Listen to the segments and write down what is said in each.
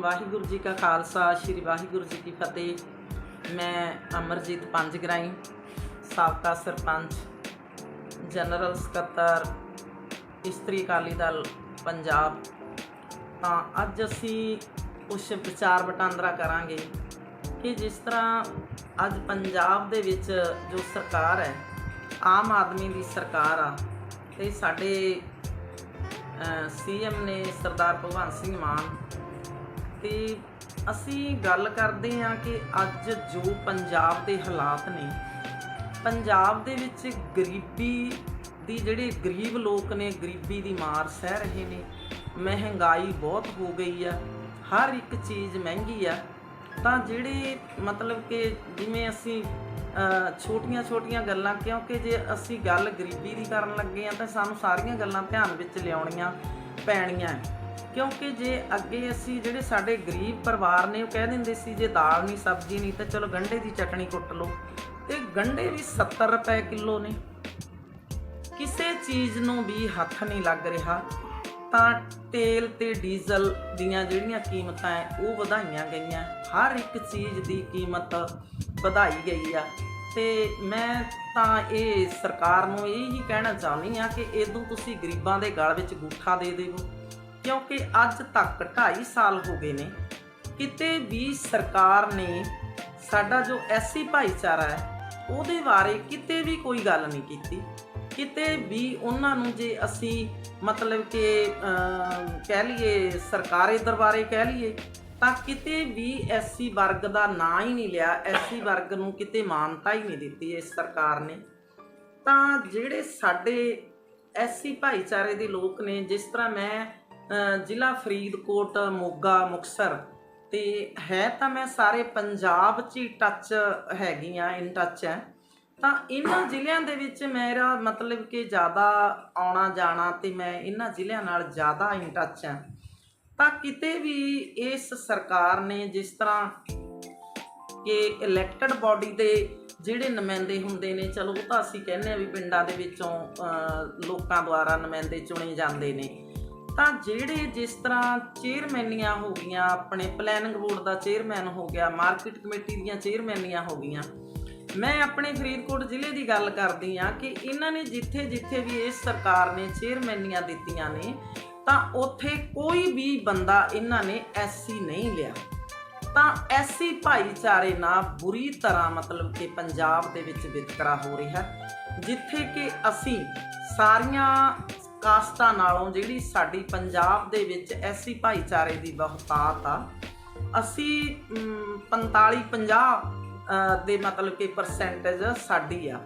ਵਾਹਿਗੁਰੂ ਜੀ ਕਾ ਖਾਲਸਾ, ਸ੍ਰੀ ਵਾਹਿਗੁਰੂ ਜੀ ਕੀ ਫਤਿਹ। ਮੈਂ ਅਮਰਜੀਤ ਪੰਜਗਰਾਈ, ਸਾਬਕਾ ਸਰਪੰਚ, ਜਨਰਲ ਸਕੱਤਰ, ਇਸਤਰੀ ਅਕਾਲੀ ਦਲ, ਪੰਜਾਬ। ਤਾਂ ਅੱਜ ਅਸੀਂ ਕੁਛ ਵਿਚਾਰ ਵਟਾਂਦਰਾ ਕਰਾਂਗੇ ਕਿ ਜਿਸ ਤਰ੍ਹਾਂ ਅੱਜ ਪੰਜਾਬ ਦੇ ਵਿੱਚ ਜੋ ਸਰਕਾਰ ਹੈ, ਆਮ ਆਦਮੀ ਦੀ ਸਰਕਾਰ ਆ, ਤੇ ਸਾਡੇ ਸੀਐਮ ਨੇ ਸਰਦਾਰ ਭਗਵੰਤ ਸਿੰਘ ਮਾਨ ਤੇ ਅਸੀਂ ਗੱਲ ਕਰਦੇ ਹਾਂ ਕਿ ਅੱਜ ਜੋ ਪੰਜਾਬ ਦੇ ਹਾਲਾਤ ਨੇ, ਪੰਜਾਬ ਦੇ ਵਿੱਚ ਗਰੀਬੀ ਦੀ ਜਿਹੜੇ ਗਰੀਬ ਲੋਕ ਨੇ, ਗਰੀਬੀ ਦੀ ਮਾਰ ਸਹਿ ਰਹੇ ਨੇ, ਮਹਿੰਗਾਈ ਬਹੁਤ ਹੋ ਗਈ ਆ, ਹਰ ਇੱਕ ਚੀਜ਼ ਮਹਿੰਗੀ ਆ, ਤਾਂ ਜਿਹੜੇ ਮਤਲਬ ਕਿ ਜਿਵੇਂ ਅਸੀਂ ਛੋਟੀਆਂ-ਛੋਟੀਆਂ ਗੱਲਾਂ, ਕਿਉਂਕਿ ਜੇ ਅਸੀਂ ਗੱਲ ਗਰੀਬੀ ਦੀ ਕਰਨ ਲੱਗੇ ਆ ਤਾਂ ਸਾਨੂੰ ਸਾਰੀਆਂ ਗੱਲਾਂ ਧਿਆਨ ਵਿੱਚ ਲਿਆਉਣੀਆਂ ਪੈਣੀਆਂ ਹੈ। ਕਿਉਂਕਿ ਜੇ ਅੱਗੇ ਅਸੀਂ ਜਿਹੜੇ ਸਾਡੇ ਗਰੀਬ ਪਰਿਵਾਰ ਨੇ, ਉਹ ਕਹਿ ਦਿੰਦੇ ਸੀ, ਜੇ ਦਾਲ ਨਹੀਂ, ਸਬਜ਼ੀ ਨਹੀਂ, ਤਾਂ ਚਲੋ ਗੰਢੇ ਦੀ ਚਟਣੀ ਕੁੱਟ ਲਓ। ਤੇ ਗੰਢੇ ਵੀ 70 ਰੁਪਏ ਕਿਲੋ ਨੇ। ਕਿਸੇ ਚੀਜ਼ ਨੂੰ ਵੀ ਹੱਥ ਨਹੀਂ ਲੱਗ ਰਿਹਾ, ਤਾਂ ਤੇਲ ਤੇ ਡੀਜ਼ਲ ਦੀਆਂ ਜਿਹੜੀਆਂ ਕੀਮਤਾਂ ਹੈ ਉਹ ਵਧਾਈਆਂ ਗਈਆਂ। ਹਰ ਇੱਕ ਚੀਜ਼ ਦੀ ਕੀਮਤ ਵਧਾਈ ਗਈ ਆ। ਤੇ ਮੈਂ ਤਾਂ ਇਹ ਸਰਕਾਰ ਨੂੰ ਇਹ ਹੀ ਕਹਿਣਾ ਚਾਹੁੰਦੀ ਆ ਕਿ ਇਦੋਂ ਤੁਸੀਂ ਗਰੀਬਾਂ ਦੇ ਗਲ ਵਿੱਚ ਗੂਠਾ ਦੇ ਦੇਵੋ। ਕਿਉਂਕਿ ਅੱਜ ਤੱਕ 2.5 ਸਾਲ ਹੋ ਗਏ ਨੇ। ਕਿਤੇ ਵੀ ਸਰਕਾਰ ਨੇ ਸਾਡਾ ਜੋ ਐਸੀ ਭਾਈਚਾਰਾ ਹੈ, ਉਹਦੇ ਬਾਰੇ ਕਿਤੇ ਵੀ ਕੋਈ ਗੱਲ ਨਹੀਂ ਕੀਤੀ। ਕਿਤੇ ਵੀ ਉਹਨਾਂ ਨੂੰ ਜੇ ਅਸੀਂ ਮਤਲਬ ਕਿ ਕਹਿ ਲਈਏ ਸਰਕਾਰੀ ਦਰਬਾਰੇ ਕਹਿ ਲਈਏ, ਤਾਂ ਕਿਤੇ ਵੀ ਐਸੀ ਵਰਗ ਦਾ ਨਾਂ ਹੀ ਨਹੀਂ ਲਿਆ ਐਸੀ ਵਰਗ ਨੂੰ ਕਿਤੇ ਮਾਨਤਾ ਹੀ ਨਹੀਂ ਦਿੱਤੀ ਇਸ ਸਰਕਾਰ ਨੇ। ਤਾਂ ਜਿਹੜੇ ਸਾਡੇ ਐਸੀ ਭਾਈਚਾਰੇ ਦੇ ਲੋਕ ਨੇ, ਜਿਸ ਤਰ੍ਹਾਂ ਮੈਂ ਜ਼ਿਲ੍ਹਾ ਫਰੀਦਕੋਟ, ਮੋਗਾ ਮੁਕਸਰ ਤੇ ਹੈ ਤਾਂ ਮੈਂ ਸਾਰੇ ਪੰਜਾਬ 'ਚ ਹੀ ਟੱਚ ਹੈਗੀ ਆ ਇਨ ਟੱਚ ਹੈ। ਤਾਂ ਇਹਨਾਂ ਜ਼ਿਲ੍ਹਿਆਂ ਦੇ ਵਿੱਚ ਮੇਰਾ ਮਤਲਬ ਕਿ ਜ਼ਿਆਦਾ ਆਉਣਾ ਜਾਣਾ ਤੇ ਮੈਂ ਇਹਨਾਂ ਜ਼ਿਲ੍ਹਿਆਂ ਨਾਲ ਜ਼ਿਆਦਾ ਇਨ ਟੱਚ ਹਾਂ। ਤਾਂ ਕਿਤੇ ਵੀ ਇਸ ਸਰਕਾਰ ਨੇ ਜਿਸ ਤਰ੍ਹਾਂ ਕਿ ਇਲੈਕਟਡ ਬਾਡੀ ਦੇ ਜਿਹੜੇ ਨੁਮਾਇੰਦੇ ਹੁੰਦੇ ਨੇ, ਚਲੋ ਉਹ ਤਾਂ ਅਸੀਂ ਕਹਿੰਦੇ ਆ ਵੀ ਪਿੰਡਾਂ ਦੇ ਵਿੱਚੋਂ ਲੋਕਾਂ ਦੁਆਰਾ ਨੁਮਾਇੰਦੇ ਚੁਣੇ ਜਾਂਦੇ ਨੇ। ਤਾਂ ਜਿਹੜੇ ਜਿਸ ਤਰ੍ਹਾਂ ਚੇਅਰਮੈਨੀਆਂ ਹੋ ਗਈਆਂ, ਆਪਣੇ ਪਲੈਨਿੰਗ ਬੋਰਡ ਦਾ ਚੇਅਰਮੈਨ ਹੋ ਗਿਆ ਮਾਰਕੀਟ ਕਮੇਟੀ ਦੀਆਂ ਚੇਅਰਮੈਨੀਆਂ ਹੋ ਗਈਆਂ, ਮੈਂ ਆਪਣੇ ਫਰੀਦਕੋਟ ਜ਼ਿਲ੍ਹੇ ਦੀ ਗੱਲ ਕਰਦੀ ਆ ਕਿ ਇਹਨਾਂ ਨੇ ਜਿੱਥੇ ਜਿੱਥੇ ਵੀ ਇਸ ਸਰਕਾਰ ਨੇ ਚੇਅਰਮੈਨੀਆਂ ਦਿੱਤੀਆਂ ਨੇ, ਤਾਂ ਉੱਥੇ ਕੋਈ ਵੀ ਬੰਦਾ ਇਹਨਾਂ ਨੇ ਐਸਸੀ ਨਹੀਂ ਲਿਆ। ਤਾਂ ਐਸੀ ਭਾਈਚਾਰੇ ਨਾਲ ਬੁਰੀ ਤਰ੍ਹਾਂ ਮਤਲਬ ਕਿ ਪੰਜਾਬ ਦੇ ਵਿੱਚ ਵਿਤਕਰਾ ਹੋ ਰਿਹਾ, ਜਿੱਥੇ ਕਿ ਅਸੀਂ ਸਾਰੀਆਂ ਕਾਸਟਾਂ ਨਾਲੋਂ ਜਿਹੜੀ ਸਾਡੀ ਪੰਜਾਬ ਦੇ ਵਿੱਚ ਐਸੀ ਭਾਈਚਾਰੇ ਦੀ ਬਹੁਤਾਤ ਆ ਅਸੀਂ 45 50 ਦੇ ਮਤਲਬ ਕਿ ਪਰਸੈਂਟੇਜ ਸਾਡੀ ਆ।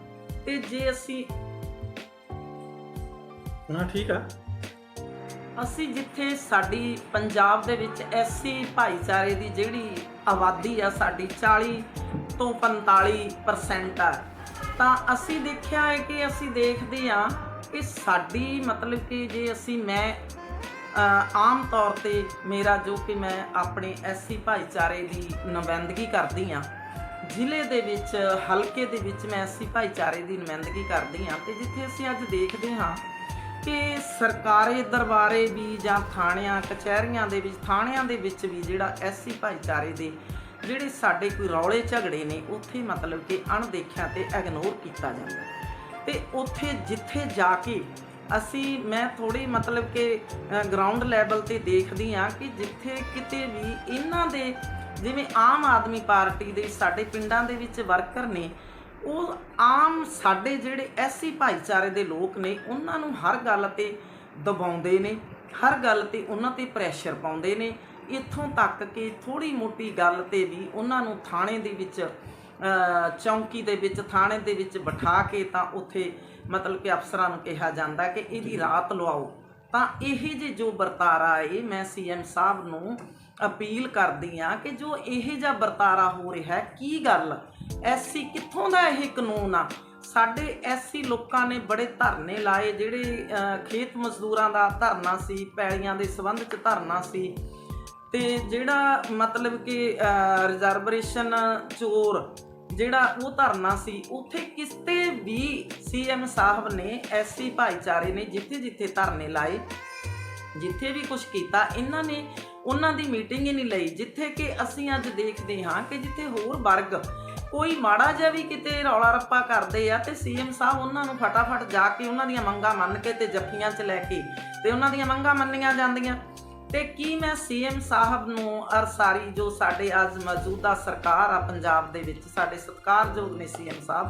ਤੇ ਜੇ ਅਸੀਂ ਨਾ ਠੀਕ ਆ। ਅਸੀਂ ਜਿੱਥੇ ਸਾਡੀ ਪੰਜਾਬ ਦੇ ਵਿੱਚ ਐਸੀ ਭਾਈਚਾਰੇ ਦੀ ਜਿਹੜੀ ਆਬਾਦੀ ਆ ਸਾਡੀ 40 ਤੋਂ 45% ਆ ਤਾਂ ਅਸੀਂ ਦੇਖਿਆ ਹੈ ਕਿ ਅਸੀਂ ਦੇਖਦੇ ਆ ਇਹ ਸਾਡੀ ਮਤਲਬ ਕਿ ਜੇ ਅਸੀਂ ਮੈਂ ਆਮ ਤੌਰ ਤੇ ਮੇਰਾ ਜੋ ਕਿ ਮੈਂ ਆਪਣੇ ਐਸੀ ਭਾਈਚਾਰੇ ਦੀ ਨੁਮਾਇੰਦਗੀ ਕਰਦੀ ਆ ਜ਼ਿਲ੍ਹੇ ਦੇ ਵਿੱਚ, ਹਲਕੇ ਦੇ ਵਿੱਚ ਮੈਂ ਐਸੀ ਭਾਈਚਾਰੇ ਦੀ ਨੁਮਾਇੰਦਗੀ ਕਰਦੀ ਆ ਤੇ ਜਿੱਥੇ ਅਸੀਂ ਅੱਜ ਦੇਖਦੇ ਹਾਂ ਕਿ ਸਰਕਾਰੀ ਦਰਬਾਰੇ ਵੀ ਜਾਂ ਥਾਣਿਆਂ, ਕਚਹਿਰੀਆਂ ਦੇ ਵਿੱਚ, ਥਾਣਿਆਂ ਦੇ ਵਿੱਚ ਵੀ ਜਿਹੜਾ ਐਸੀ ਭਾਈਚਾਰੇ ਦੇ ਜਿਹੜੇ ਸਾਡੇ ਕੋਈ ਰੌਲੇ ਝਗੜੇ ਨੇ, ਉੱਥੇ ਮਤਲਬ ਕਿ ਅਣਦੇਖਿਆ ਤੇ ਇਗਨੋਰ ਕੀਤਾ ਜਾਂਦਾ। ਤੇ ਉੱਥੇ ਜਿੱਥੇ ਜਾ ਕੇ ਅਸੀਂ, ਮੈਂ ਥੋੜੀ ਮਤਲਬ ਕਿ ਗਰਾਊਂਡ ਲੈਵਲ ਤੇ ਦੇਖਦੀ ਆ ਕਿ ਜਿੱਥੇ ਕਿਤੇ ਵੀ ਇਹਨਾਂ ਦੇ ਜਿਵੇਂ ਆਮ ਆਦਮੀ ਪਾਰਟੀ ਦੇ ਸਾਡੇ ਪਿੰਡਾਂ ਦੇ ਵਿੱਚ ਵਰਕਰ ਨੇ, ਉਹ ਆਮ ਸਾਡੇ ਜਿਹੜੇ ਐਸੀ ਭਾਈਚਾਰੇ ਦੇ ਲੋਕ ਨੇ, ਉਹਨਾਂ ਨੂੰ ਹਰ ਗੱਲ ਤੇ ਦਬਾਉਂਦੇ ਨੇ, ਹਰ ਗੱਲ ਤੇ ਉਹਨਾਂ ਤੇ ਪ੍ਰੈਸ਼ਰ ਪਾਉਂਦੇ ਨੇ। ਇੱਥੋਂ ਤੱਕ ਕਿ ਥੋੜੀ ਮੋਟੀ ਗੱਲ ਤੇ ਵੀ ਉਹਨਾਂ ਨੂੰ ਥਾਣੇ ਦੇ ਵਿੱਚ ਚੌਂਕੀ ਦੇ ਵਿੱਚ ਥਾਣੇ ਦੇ ਵਿੱਚ ਬਿਠਾ ਕੇ ਤਾਂ ਉੱਥੇ ਮਤਲਬ ਕਿ ਅਫਸਰਾਂ ਨੂੰ ਕਿਹਾ ਜਾਂਦਾ ਕਿ ਇਹਦੀ ਰਾਤ ਲਵਾਓ ਤਾਂ ਇਹ ਜੇ ਜੋ ਵਰਤਾਰਾ ਏ ਮੈਂ ਸੀਐਮ ਸਾਹਿਬ ਨੂੰ ਅਪੀਲ ਕਰਦੀ ਆ ਕਿ ਜੋ ਇਹ ਜਿਹਾ ਵਰਤਾਰਾ ਹੋ ਰਿਹਾ ਹੈ ਕੀ ਗੱਲ? ਐਸੀ ਕਿੱਥੋਂ ਦਾ ਇਹ ਕਾਨੂੰਨ ਆ? ਸਾਡੇ ਐਸੀ ਲੋਕਾਂ ਨੇ ਬੜੇ ਧਰਨੇ ਲਾਏ ਜਿਹੜੇ ਖੇਤ ਮਜ਼ਦੂਰਾਂ ਦਾ ਧਰਨਾ ਸੀ ਪੈਲੀਆਂ ਦੇ ਸੰਬੰਧ 'ਚ ਧਰਨਾ ਸੀ। ਤੇ ਜਿਹੜਾ ਮਤਲਬ ਕਿ ਰਿਜ਼ਰਵੇਸ਼ਨ ਚੋਰ ਜਿਹੜਾ ਉਹ ਧਰਨਾ ਸੀ, ਉੱਥੇ ਕਿਤੇ ਵੀ ਸੀਐਮ ਸਾਹਿਬ ਨੇ, ਐਸੀ ਭਾਈਚਾਰੇ ਨੇ ਜਿੱਥੇ ਜਿੱਥੇ ਧਰਨੇ ਲਾਏ, ਜਿੱਥੇ ਵੀ ਕੁਝ ਕੀਤਾ, ਇਹਨਾਂ ਨੇ ਉਹਨਾਂ ਦੀ ਮੀਟਿੰਗ ਹੀ ਨਹੀਂ ਲਈ, ਜਿੱਥੇ ਕਿ ਅਸੀਂ ਅੱਜ ਦੇਖਦੇ ਹਾਂ ਕਿ ਜਿੱਥੇ ਹੋਰ ਵਰਗ ਕੋਈ ਮਾੜਾ ਜਿਹਾ ਵੀ ਕਿਤੇ ਰੌਲਾ ਰੱਪਾ ਕਰਦੇ ਆ ਤੇ ਸੀਐਮ ਸਾਹਿਬ ਉਹਨਾਂ ਨੂੰ ਫਟਾਫਟ ਜਾ ਕੇ ਉਹਨਾਂ ਦੀਆਂ ਮੰਗਾਂ ਮੰਨ ਕੇ ਤੇ ਜੱਫੀਆਂ 'ਚ ਲੈ ਕੇ ਤੇ ਉਹਨਾਂ ਦੀਆਂ ਮੰਗਾਂ ਮੰਨੀਆਂ ਜਾਂਦੀਆਂ। ਤੇ ਕੀ ਮੈਂ ਸੀਐਮ ਸਾਹਿਬ ਨੂੰ ਅਰ ਸਾਰੀ ਜੋ ਸਾਡੇ ਅੱਜ ਮੌਜੂਦਾ ਸਰਕਾਰ ਆ ਪੰਜਾਬ ਦੇ ਵਿੱਚ, ਸਾਡੇ ਸਤਿਕਾਰਯੋਗ ਨੇ ਸੀਐਮ ਸਾਹਿਬ,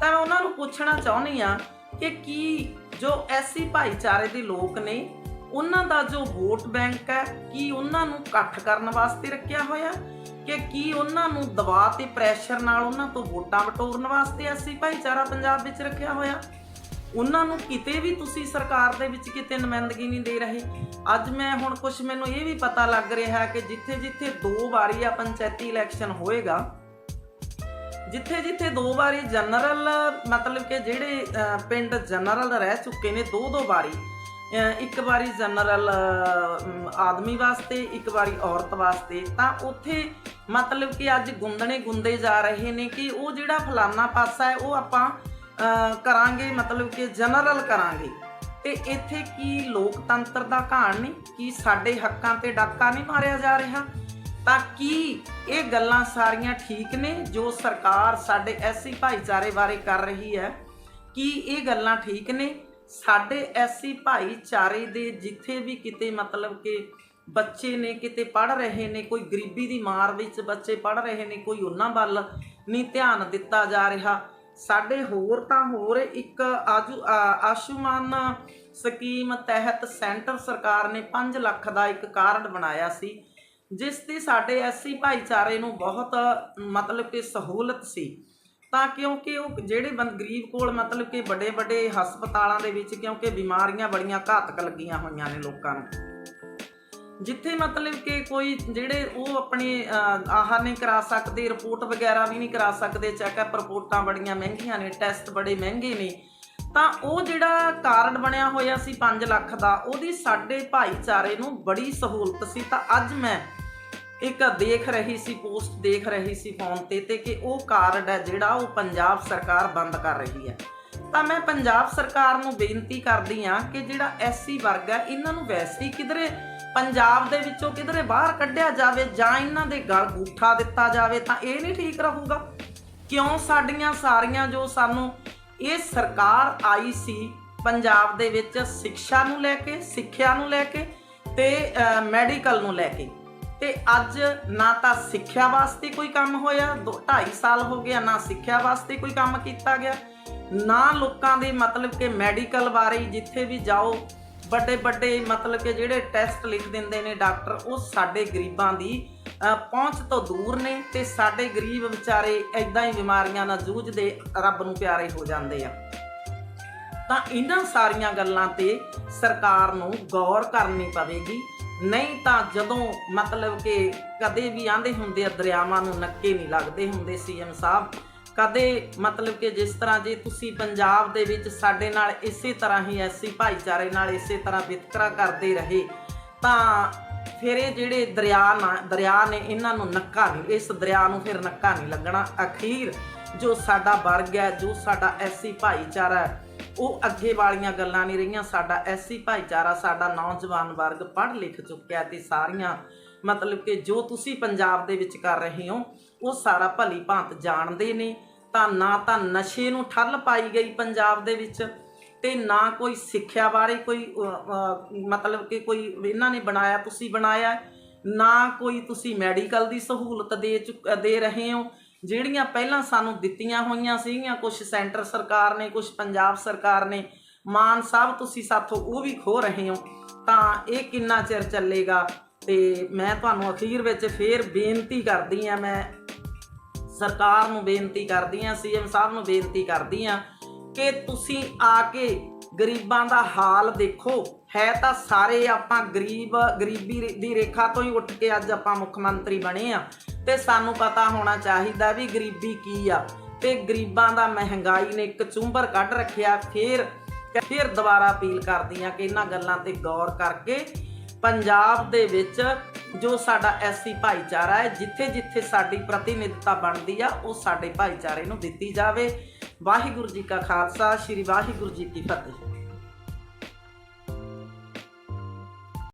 ਤਾਂ ਮੈਂ ਉਹਨਾਂ ਨੂੰ ਪੁੱਛਣਾ ਚਾਹੁੰਦੀ ਆ ਕਿ ਕੀ ਜੋ ਐਸੀ ਭਾਈਚਾਰੇ ਦੇ ਲੋਕ ਨੇ, ਉਹਨਾਂ ਦਾ ਜੋ ਵੋਟ ਬੈਂਕ ਹੈ, ਕੀ ਉਹਨਾਂ ਨੂੰ ਇਕੱਠ ਕਰਨ ਵਾਸਤੇ ਰੱਖਿਆ ਹੋਇਆ? ਕਿ ਕੀ ਉਹਨਾਂ ਨੂੰ ਦਬਾਅ ਤੇ ਪ੍ਰੈਸ਼ਰ ਨਾਲ ਉਹਨਾਂ ਤੋਂ ਵੋਟਾਂ ਵਟੋਰਨ ਵਾਸਤੇ ਐਸੀ ਭਾਈਚਾਰਾ ਪੰਜਾਬ ਵਿੱਚ ਰੱਖਿਆ ਹੋਇਆ? ਉਹਨਾਂ ਨੂੰ ਕਿਤੇ ਵੀ ਤੁਸੀਂ ਸਰਕਾਰ ਦੇ ਵਿੱਚ ਕਿਤੇ ਨੁਮਾਇੰਦਗੀ ਨਹੀਂ ਦੇ ਰਹੇ। ਅੱਜ ਮੈਂ ਹੁਣ ਕੁਝ ਮੈਨੂੰ ਇਹ ਵੀ ਪਤਾ ਲੱਗ ਰਿਹਾ ਕਿ ਜਿੱਥੇ ਜਿੱਥੇ ਦੋ ਵਾਰੀ ਆ ਪੰਚਾਇਤੀ ਇਲੈਕਸ਼ਨ ਹੋਏਗਾ ਜਿੱਥੇ ਜਿੱਥੇ ਦੋ ਵਾਰੀ ਜਨਰਲ, ਮਤਲਬ ਕਿ ਜਿਹੜੇ ਪਿੰਡ ਜਨਰਲ ਰਹਿ ਚੁੱਕੇ ਨੇ ਦੋ ਦੋ ਵਾਰੀ ਇੱਕ ਵਾਰੀ ਜਨਰਲ ਆਦਮੀ ਵਾਸਤੇ, ਇੱਕ ਵਾਰੀ ਔਰਤ ਵਾਸਤੇ। ਤਾਂ ਉੱਥੇ ਮਤਲਬ ਕਿ ਅੱਜ ਗੁੰਦਣੇ ਗੁੰਦੇ ਜਾ ਰਹੇ ਨੇ ਕਿ ਉਹ ਜਿਹੜਾ ਫਲਾਨਾ ਪਾਸਾ ਹੈ, ਉਹ ਆਪਾਂ ਕਰਾਂਗੇ, ਮਤਲਬ ਕਿ ਜਨਰਲ ਕਰਾਂਗੇ। ਤੇ ਇੱਥੇ ਕੀ ਲੋਕਤੰਤਰ ਦਾ ਘਾਣ ਨਹੀਂ, ਕੀ ਸਾਡੇ ਹੱਕਾਂ ਤੇ ਡਾਕਾ ਨਹੀਂ ਮਾਰਿਆ ਜਾ ਰਿਹਾ? ਤਾਂ ਕੀ ਇਹ ਗੱਲਾਂ ਸਾਰੀਆਂ ਠੀਕ ਨੇ, ਜੋ ਸਰਕਾਰ ਸਾਡੇ ਐਸੀ ਭਾਈਚਾਰੇ ਬਾਰੇ ਕਰ ਰਹੀ ਹੈ? ਕੀ ਇਹ ਗੱਲਾਂ ਠੀਕ ਨੇ? ਸਾਡੇ ਐਸੀ ਭਾਈਚਾਰੇ ਦੇ ਜਿੱਥੇ ਵੀ ਕਿਤੇ ਮਤਲਬ ਕਿ ਬੱਚੇ ਨੇ ਕਿਤੇ ਪੜ ਰਹੇ ਨੇ, ਕੋਈ ਗਰੀਬੀ ਦੀ ਮਾਰ ਵਿੱਚ ਬੱਚੇ ਪੜ ਰਹੇ ਨੇ, ਕੋਈ ਉਹਨਾਂ ਵੱਲ ਨਹੀਂ ਧਿਆਨ ਦਿੱਤਾ ਜਾ ਰਿਹਾ ਸਾਡੇ ਹੋਰ ਤਾਂ ਹੋਰ ਇੱਕ ਆਜੂ ਆ- ਸਕੀਮ ਤਹਿਤ ਸੈਂਟਰ ਸਰਕਾਰ ਨੇ 5 ਲੱਖ ਦਾ ਇੱਕ ਕਾਰਡ ਬਣਾਇਆ ਸੀ, ਜਿਸ ਦੀ ਸਾਡੇ ਐਸੀ ਭਾਈਚਾਰੇ ਨੂੰ ਬਹੁਤ ਮਤਲਬ ਕਿ ਸਹੂਲਤ ਸੀ। ਤਾਂ ਕਿਉਂਕਿ ਉਹ ਜਿਹੜੇ ਬੰਦ ਗਰੀਬ ਕੋਲ ਮਤਲਬ ਕਿ ਵੱਡੇ ਵੱਡੇ ਹਸਪਤਾਲਾਂ ਦੇ ਵਿੱਚ ਕਿਉਂਕਿ ਬਿਮਾਰੀਆਂ ਬੜੀਆਂ ਘਾਤਕ ਲੱਗੀਆਂ ਹੋਈਆਂ ਨੇ ਲੋਕਾਂ ਨੂੰ। ਜਿੱਥੇ ਮਤਲਬ ਕਿ ਕੋਈ ਜਿਹੜੇ ਉਹ ਆਪਣੇ ਅਹ, ਆਹ ਨਹੀਂ ਕਰਾ ਸਕਦੇ ਰਿਪੋਰਟ ਵਗੈਰਾ ਵੀ ਨਹੀਂ ਕਰਾ ਸਕਦੇ ਚੈੱਕਅਪ ਰਿਪੋਰਟਾਂ ਬੜੀਆਂ ਮਹਿੰਗੀਆਂ ਨੇ ਟੈਸਟ ਬੜੇ ਮਹਿੰਗੇ ਨੇ। ਤਾਂ ਉਹ ਜਿਹੜਾ ਕਾਰਡ ਬਣਿਆ ਹੋਇਆ ਸੀ 5 ਲੱਖ ਦਾ ਉਹਦੀ ਸਾਡੇ ਭਾਈਚਾਰੇ ਨੂੰ ਬੜੀ ਸਹੂਲਤ ਸੀ। ਤਾਂ ਅੱਜ ਮੈਂ ਇੱਕ ਦੇਖ ਰਹੀ ਸੀ ਪੋਸਟ ਦੇਖ ਰਹੀ ਸੀ ਫੋਨ ਤੇ ਤੇ ਕਿ ਉਹ ਕਾਰਡ ਹੈ ਜਿਹੜਾ ਉਹ ਪੰਜਾਬ ਸਰਕਾਰ ਬੰਦ ਕਰ ਰਹੀ ਹੈ। ਤਾਂ ਮੈਂ ਪੰਜਾਬ ਸਰਕਾਰ ਨੂੰ ਬੇਨਤੀ ਕਰਦੀ ਆ ਕਿ ਜਿਹੜਾ ਐਸਸੀ ਵਰਗ ਹੈ, ਇਹਨਾਂ ਨੂੰ ਵੈਸੇ ਹੀ ਕਿਧਰੇ ਪੰਜਾਬ ਦੇ ਵਿੱਚੋਂ ਕਿਧਰੇ ਬਾਹਰ ਕੱਢਿਆ ਜਾਵੇ ਜਾਂ ਇਹਨਾਂ ਦੇ ਗਲ ਗੂਠਾ ਦਿੱਤਾ ਜਾਵੇ ਤਾਂ ਇਹ ਨਹੀਂ ਠੀਕ ਰਹੂਗਾ। ਕਿਉਂ? ਸਾਡੀਆਂ ਸਾਰੀਆਂ ਜੋ ਸਾਨੂੰ ਇਹ ਸਰਕਾਰ ਆਈ ਸੀ ਪੰਜਾਬ ਦੇ ਵਿੱਚ ਸਿੱਖਿਆ ਨੂੰ ਲੈ ਕੇ, ਸਿੱਖਿਆ ਨੂੰ ਲੈ ਕੇ ਤੇ ਮੈਡੀਕਲ ਨੂੰ ਲੈ ਕੇ। ਤੇ ਅੱਜ ਨਾ ਤਾਂ ਸਿੱਖਿਆ ਵਾਸਤੇ ਕੋਈ ਕੰਮ ਹੋਇਆ 2.5 ਸਾਲ ਹੋ ਗਿਆ ਨਾ ਸਿੱਖਿਆ ਵਾਸਤੇ ਕੋਈ ਕੰਮ ਕੀਤਾ ਗਿਆ। ਨਾ ਲੋਕਾਂ ਦੇ ਮਤਲਬ ਕਿ ਮੈਡੀਕਲ ਬਾਰੇ ਜਿੱਥੇ ਵੀ ਜਾਓ ਵੱਡੇ ਵੱਡੇ ਮਤਲਬ ਕਿ ਜਿਹੜੇ ਟੈਸਟ ਲਿਖ ਦਿੰਦੇ ਨੇ ਡਾਕਟਰ, ਉਹ ਸਾਡੇ ਗਰੀਬਾਂ ਦੀ ਪਹੁੰਚ ਤੋਂ ਦੂਰ ਨੇ ਤੇ ਸਾਡੇ ਗਰੀਬ ਵਿਚਾਰੇ ਐਦਾਂ ਹੀ ਬਿਮਾਰੀਆਂ ਨਾਲ ਜੂਝਦੇ, ਰੱਬ ਨੂੰ ਪਿਆਰੇ ਹੋ ਜਾਂਦੇ ਆ। ਤਾਂ ਇਹਨਾਂ ਸਾਰੀਆਂ ਗੱਲਾਂ ਤੇ ਸਰਕਾਰ ਨੂੰ ਗੌਰ ਕਰਨੀ ਪਵੇਗੀ। ਨਹੀਂ ਤਾਂ ਜਦੋਂ ਮਤਲਬ ਕਿ ਕਦੇ ਵੀ ਆਂਦੇ ਹੁੰਦੇ ਆ, ਦਰਿਆਵਾਂ ਨੂੰ ਨੱਕੇ ਨਹੀਂ ਲੱਗਦੇ ਹੁੰਦੇ ਸੀਐਮ ਸਾਹਿਬ ਕਦੇ ਮਤਲਬ ਕਿ ਜਿਸ ਤਰ੍ਹਾਂ ਜੇ ਤੁਸੀਂ ਪੰਜਾਬ ਦੇ ਵਿੱਚ ਸਾਡੇ ਨਾਲ ਇਸੇ ਤਰ੍ਹਾਂ ਹੀ ਐਸੀ ਭਾਈਚਾਰੇ ਨਾਲ ਇਸੇ ਤਰ੍ਹਾਂ ਵਿਤਕਰਾ ਕਰਦੇ ਰਹੇ, ਤਾਂ ਫਿਰ ਇਹ ਜਿਹੜੇ ਦਰਿਆ ਨਾ, ਦਰਿਆ ਨੇ ਇਹਨਾਂ ਨੂੰ ਨੱਕਾ ਨਹੀਂ, ਇਸ ਦਰਿਆ ਨੂੰ ਫਿਰ ਨੱਕਾ ਨਹੀਂ ਲੱਗਣਾ। ਅਖੀਰ ਜੋ ਸਾਡਾ ਵਰਗ ਹੈ, ਜੋ ਸਾਡਾ ਐਸੀ ਭਾਈਚਾਰਾ ਹੈ ਉਹ ਅੱਗੇ ਵਾਲੀਆਂ ਗੱਲਾਂ ਨਹੀਂ ਰਹੀਆਂ। ਸਾਡਾ ਐਸੀ ਭਾਈਚਾਰਾ, ਸਾਡਾ ਨੌਜਵਾਨ ਵਰਗ ਪੜ੍ਹ ਲਿਖ ਚੁੱਕਿਆ ਤੇ ਸਾਰੀਆਂ, ਮਤਲਬ ਕਿ ਜੋ ਤੁਸੀਂ ਪੰਜਾਬ ਦੇ ਵਿੱਚ ਕਰ ਰਹੇ ਹੋ, ਉਹ ਸਾਰਾ ਭਲੀ ਭਾਂਤ ਜਾਣਦੇ ਨੇ। ਤਾਂ ਨਾ ਤਾਂ ਨਸ਼ੇ ਨੂੰ ਠੱਲ ਪਾਈ ਗਈ ਪੰਜਾਬ ਦੇ ਵਿੱਚ ਤੇ ਨਾ ਕੋਈ ਸਿੱਖਿਆ ਬਾਰੇ ਕੋਈ ਮਤਲਬ ਕਿ ਕੋਈ ਇਹਨਾਂ ਨੇ ਬਣਾਇਆ, ਤੁਸੀਂ ਬਣਾਇਆ। ਨਾ ਕੋਈ ਤੁਸੀਂ ਮੈਡੀਕਲ ਦੀ ਸਹੂਲਤ ਦੇ ਚੁੱਕ- ਦੇ ਰਹੇ ਹੋ। ਜਿਹੜੀਆਂ ਪਹਿਲਾਂ ਸਾਨੂੰ ਦਿੱਤੀਆਂ ਹੋਈਆਂ ਸੀਗੀਆਂ ਕੁਝ ਸੈਂਟਰ ਸਰਕਾਰ ਨੇ ਕੁਝ ਪੰਜਾਬ ਸਰਕਾਰ ਨੇ, ਮਾਨ ਸਾਹਿਬ ਤੁਸੀਂ ਸਾਥੋਂ ਉਹ ਵੀ ਖੋ ਰਹੇ ਹੋ, ਤਾਂ ਇਹ ਕਿੰਨਾ ਚਿਰ ਚੱਲੇਗਾ? ਤੇ ਮੈਂ ਤੁਹਾਨੂੰ ਅਖੀਰ ਵਿੱਚ ਫੇਰ ਬੇਨਤੀ ਕਰਦੀ ਆ ਮੈਂ ਸਰਕਾਰ ਨੂੰ ਬੇਨਤੀ ਕਰਦੀ ਆ ਸੀਐਮ ਸਾਹਿਬ ਨੂੰ ਬੇਨਤੀ ਕਰਦੀ ਆ ਕਿ ਤੁਸੀਂ ਆ ਕੇ ਗਰੀਬਾਂ ਦਾ ਹਾਲ ਦੇਖੋ। ਹੈ ਤਾਂ ਸਾਰੇ ਆਪਾਂ ਗਰੀਬ, ਗਰੀਬੀ ਦੀ ਰੇਖਾ ਤੋਂ ਹੀ ਉੱਠ ਕੇ ਅੱਜ ਆਪਾਂ ਮੁੱਖ ਮੰਤਰੀ ਬਣੇ ਆ। ਤੇ ਸਾਨੂੰ ਪਤਾ ਹੋਣਾ ਚਾਹੀਦਾ ਵੀ ਗਰੀਬੀ ਕੀ ਆ। ਤੇ ਗਰੀਬਾਂ ਦਾ ਮਹਿੰਗਾਈ ਨੇ ਇੱਕ ਚੁੰਬਰ ਕੱਢ ਰੱਖਿਆ, ਫੇਰ ਫਿਰ ਦੁਬਾਰਾ ਅਪੀਲ ਕਰਦੀ ਆ ਕਿ ਇਹਨਾਂ ਗੱਲਾਂ ਤੇ ਗੌਰ ਕਰਕੇ ਪੰਜਾਬ ਦੇ ਵਿੱਚ ਜੋ ਸਾਡਾ ਐਸੀ ਭਾਈਚਾਰਾ ਹੈ, ਜਿੱਥੇ ਜਿੱਥੇ ਸਾਡੀ ਪ੍ਰਤੀਨਿਧਤਾ ਬਣਦੀ ਆ, ਉਹ ਸਾਡੇ ਭਾਈਚਾਰੇ ਨੂੰ ਦਿੱਤੀ ਜਾਵੇ। ਵਾਹਿਗੁਰੂ ਜੀ ਕਾ ਖਾਲਸਾ, ਸ੍ਰੀ ਵਾਹਿਗੁਰੂ ਜੀ ਕੀ ਫਤਿਹ।